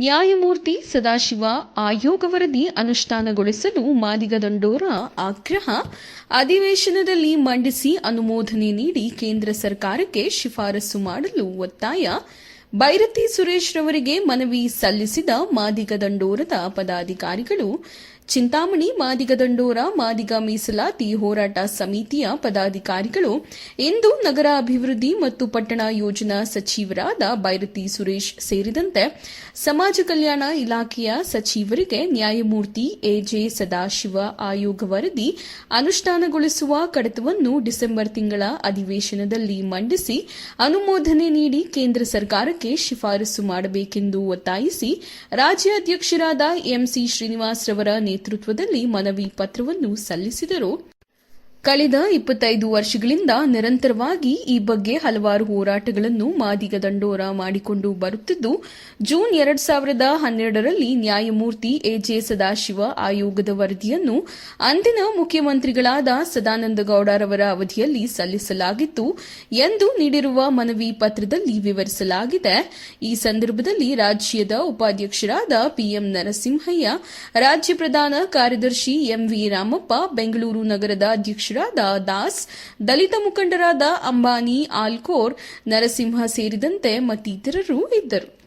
ನ್ಯಾಯಮೂರ್ತಿ ಸದಾಶಿವ ಆಯೋಗ ವರದಿ ಅನುಷ್ಠಾನಗೊಳಿಸಲು ಮಾದಿಗ ದಂಡೋರ ಆಗ್ರಹ, ಅಧಿವೇಶನದಲ್ಲಿ ಮಂಡಿಸಿ ಅನುಮೋದನೆ ನೀಡಿ ಕೇಂದ್ರ ಸರ್ಕಾರಕ್ಕೆ ಶಿಫಾರಸು ಮಾಡಲು ಒತ್ತಾಯ. ಬೈರತಿ ಸುರೇಶ್ ರವರಿಗೆ ಮನವಿ ಸಲ್ಲಿಸಿದ ಮಾದಿಗ ದಂಡೋರದ ಪದಾಧಿಕಾರಿಗಳು ಚಿಂತಾಮಣಿ, ಮಾದಿಗ ದಂಡೋರ, ಮಾದಿಗ ಮೀಸಲಾತಿ ಹೋರಾಟ ಸಮಿತಿಯ ಪದಾಧಿಕಾರಿಗಳು, ಇಂದು ನಗರ ಅಭಿವೃದ್ಧಿ ಮತ್ತು ಪಟ್ಟಣ ಯೋಜನಾ ಸಚಿವರಾದ ಬೈರತಿ ಸುರೇಶ್ ಸೇರಿದಂತೆ ಸಮಾಜ ಕಲ್ಯಾಣ ಇಲಾಖೆಯ ಸಚಿವರಿಗೆ ನ್ಯಾಯಮೂರ್ತಿ ಎಜೆ ಸದಾಶಿವ ಆಯೋಗ ವರದಿ ಅನುಷ್ಠಾನಗೊಳಿಸುವ ಕಡತವನ್ನು ಡಿಸೆಂಬರ್ ತಿಂಗಳ ಅಧಿವೇಶನದಲ್ಲಿ ಮಂಡಿಸಿ ಅನುಮೋದನೆ ನೀಡಿ ಕೇಂದ್ರ ಸರ್ಕಾರಕ್ಕೆ ಶಿಫಾರಸು ಮಾಡಬೇಕೆಂದು ಒತ್ತಾಯಿಸಿ ರಾಜ್ಯ ಅಧ್ಯಕ್ಷರಾದ ಎಂಸಿ ಶ್ರೀನಿವಾಸ್ ರವರ ಮನವಿ ಪತ್ರವನ್ನು ಸಲ್ಲಿಸಿದರು. ಕಳೆದ ಇಪ್ಪತ್ತೈದು ವರ್ಷಗಳಿಂದ ನಿರಂತರವಾಗಿ ಈ ಬಗ್ಗೆ ಹಲವಾರು ಹೋರಾಟಗಳನ್ನು ಮಾದಿಗ ದಂಡೋರ ಮಾಡಿಕೊಂಡು ಬರುತ್ತಿದ್ದು, ಜೂನ್ ಎರಡು ಸಾವಿರದ ಹನ್ನೆರಡರಲ್ಲಿ ನ್ಯಾಯಮೂರ್ತಿ ಎಜೆ ಸದಾಶಿವ ಆಯೋಗದ ವರದಿಯನ್ನು ಅಂದಿನ ಮುಖ್ಯಮಂತ್ರಿಗಳಾದ ಸದಾನಂದ ಗೌಡರವರ ಅವಧಿಯಲ್ಲಿ ಸಲ್ಲಿಸಲಾಗಿತ್ತು ಎಂದು ನೀಡಿರುವ ಮನವಿ ಪತ್ರದಲ್ಲಿ ವಿವರಿಸಲಾಗಿದೆ. ಈ ಸಂದರ್ಭದಲ್ಲಿ ರಾಜ್ಯದ ಉಪಾಧ್ಯಕ್ಷರಾದ ಪಿಎಂ ನರಸಿಂಹಯ್ಯ, ರಾಜ್ಯ ಪ್ರಧಾನ ಕಾರ್ಯದರ್ಶಿ ಎಂವಿ ರಾಮಪ್ಪ, ಬೆಂಗಳೂರು ನಗರದ ಅಧ್ಯಕ್ಷರಾದ ದಾಸ್ ದಲಿತ ಮುಖಂಡರಾದ ಅಂಬಾನಿ ಆಲ್ಕೋರ್ ನರಸಿಂಹ ಸೇರಿದಂತೆ ಮತ್ತಿತರರು ಇದ್ದರು.